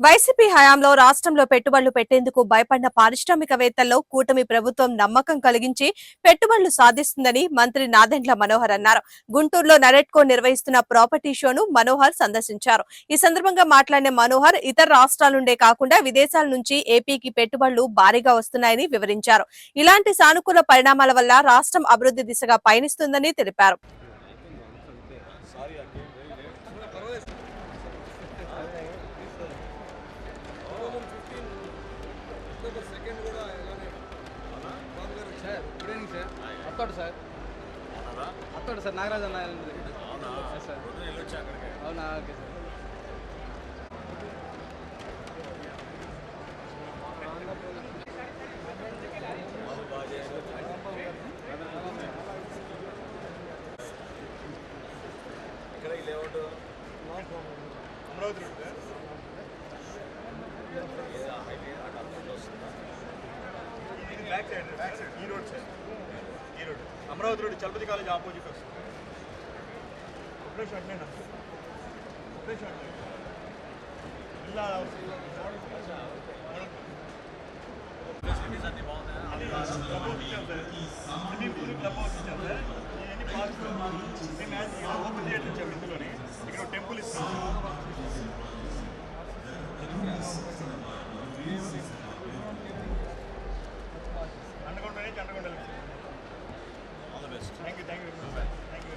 YCP హయాంలో రాష్ట్రంలో పెట్టుబడులు పెట్టేందుకు భయపడిన పారిశ్రామికవేత్తల్లో కూటమి ప్రభుత్వం నమ్మకం కలిగించి పెట్టుబడులు సాధిస్తుందని మంత్రి నాదెండ్ల మనోహర్ అన్నారు. గుంటూరులో నరెట్కో నిర్వహిస్తున్న ప్రాపర్టీ షోను మనోహర్ సందర్శించారు. ఈ సందర్భంగా మాట్లాడిన మనోహర్ ఇతర రాష్ట్రాల నుండే కాకుండా విదేశాల నుంచి ఏపీకి పెట్టుబడులు భారీగా వస్తున్నాయని వివరించారు. ఇలాంటి సానుకూల పరిణామాల వల్ల రాష్ట్రం అభివృద్ధి దిశగా పయనిస్తుందని తెలిపారు. Evening sir. వస్తాడు సార్. వస్తాడు సార్ నాగరాజు అన్న సార్ అవునా? Okay sir. ఇది బ్యాక్ సైడ్ బ్యాక్ సైడ్ ఈ రోడ్ సార్ ఈ road Amaravati road Chalapathi college opposite వస్తుంది. ఒకటే షాట్ నేను ఒకటే షాట్ ఇలా ఇక్కడ టెంపుల్ ఇస్తాం అండర్గ్రౌండ్ నుంచి అండర్గ్రౌండ్ వెళ్ళి all the best thank you thank you thank you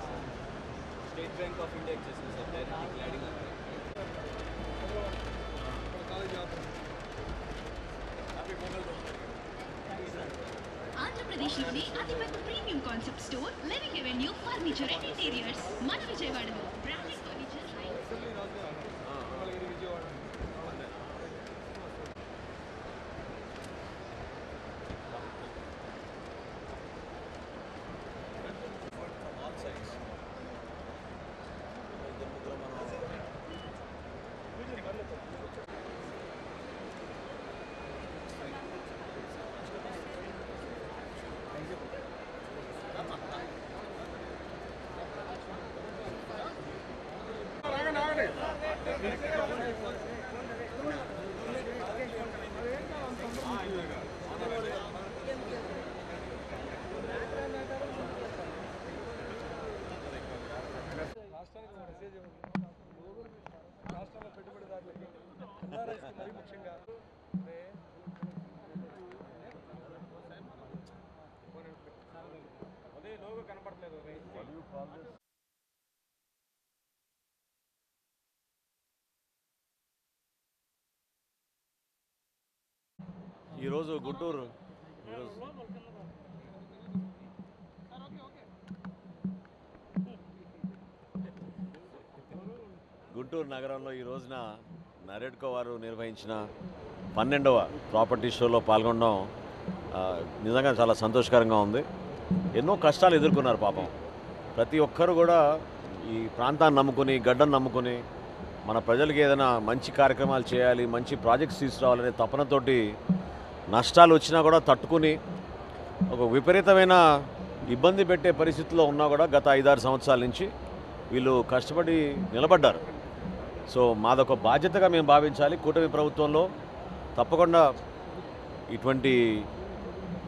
sir State Bank of India చేసింది సార్ డైరెక్ట్ క్లాడింగ్ ఆంధ్రప్రదేశ్లోని అతిపెద్ద premium concept store living avenue furniture and interiors మన విజయవాడలో బ్రాండెడ్ రాష్ట్రానికి మెసేజ్ రాష్ట్రంలో పెట్టుబడిదారులకి ఎన్ఆర్ఐస్కి మరీ ముఖ్యంగా అదే లోగో కనపడలేదు ఈరోజు గుంటూరు. ఈరోజు. గుంటూరు నగరంలో ఈ రోజున నరేడ్కో వారు నిర్వహించిన పన్నెండవ ప్రాపర్టీ షోలో పాల్గొనడం నిజంగా చాలా సంతోషకరంగా ఉంది. ఎన్నో కష్టాలు ఎదుర్కొన్నారు పాపం. ప్రతి ఒక్కరు కూడా ఈ ప్రాంతాన్ని నమ్ముకుని గడ్డను నమ్ముకుని మన ప్రజలకి ఏదైనా మంచి కార్యక్రమాలు చేయాలి మంచి ప్రాజెక్ట్స్ తీసుకురావాలనే తపనతోటి నష్టాలు వచ్చినా కూడా తట్టుకుని ఒక విపరీతమైన ఇబ్బంది పెట్టే పరిస్థితిలో ఉన్నా కూడా గత ఐదారు సంవత్సరాల నుంచి వీళ్ళు కష్టపడి నిలబడ్డారు. సో మాదొక బాధ్యతగా మేము భావించాలి. కూటమి ప్రభుత్వంలో తప్పకుండా ఇటువంటి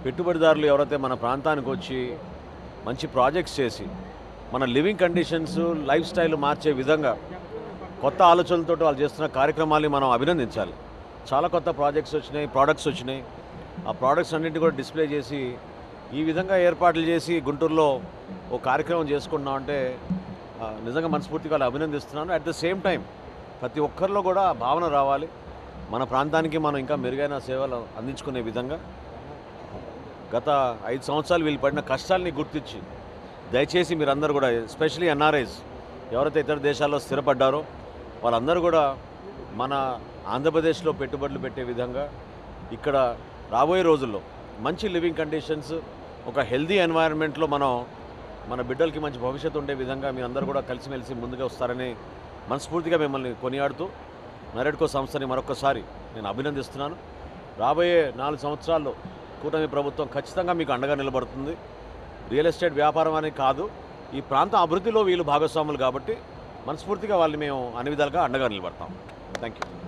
పెట్టుబడిదారులు ఎవరైతే మన ప్రాంతానికి వచ్చి మంచి ప్రాజెక్ట్స్ చేసి మన లివింగ్ కండిషన్స్ లైఫ్ స్టైల్ మార్చే విధంగా కొత్త ఆలోచనలతో వాళ్ళు చేస్తున్న కార్యక్రమాల్ని మనం అభినందించాలి. చాలా కొత్త ప్రాజెక్ట్స్ వచ్చినాయి ప్రోడక్ట్స్ వచ్చినాయి. ఆ ప్రోడక్ట్స్ అన్నింటినీ కూడా డిస్ప్లే చేసి ఈ విధంగా ఏర్పాట్లు చేసి గుంటూరులో ఓ కార్యక్రమం చేసుకున్నాం అంటే నిజంగా మనస్ఫూర్తిగా వాళ్ళు అభినందిస్తున్నాను. అట్ ద సేమ్ టైం ప్రతి ఒక్కరిలో కూడా భావన రావాలి. మన ప్రాంతానికి మనం ఇంకా మెరుగైన సేవలు అందించుకునే విధంగా. గత ఐదు సంవత్సరాలు వీళ్ళు పడిన కష్టాల్ని గుర్తించి దయచేసి మీరందరూ కూడా ఎస్పెషలీ ఎన్ఆర్ఐస్ ఎవరైతే ఇతర దేశాల్లో స్థిరపడ్డారో వాళ్ళందరూ కూడా మన ఆంధ్రప్రదేశ్లో పెట్టుబడులు పెట్టే విధంగా ఇక్కడ రాబోయే రోజుల్లో మంచి లివింగ్ కండిషన్స్ ఒక హెల్దీ ఎన్వైరన్మెంట్లో మనం మన బిడ్డలకి మంచి భవిష్యత్తు ఉండే విధంగా మీ అందరూ కూడా కలిసిమెలిసి ముందుగా వస్తారని మనస్ఫూర్తిగా మిమ్మల్ని కొనియాడుతూ నరెడ్కో సంస్థని మరొకసారి నేను అభినందిస్తున్నాను. రాబోయే నాలుగు సంవత్సరాల్లో కూటమి ప్రభుత్వం ఖచ్చితంగా మీకు అండగా నిలబడుతుంది. రియల్ ఎస్టేట్ వ్యాపారం అనేది కాదు ఈ ప్రాంత అభివృద్ధిలో వీళ్ళు భాగస్వాములు కాబట్టి మనస్ఫూర్తిగా వాళ్ళు మేము అన్ని విధాలుగా అండగా నిలబడతాం. Thank you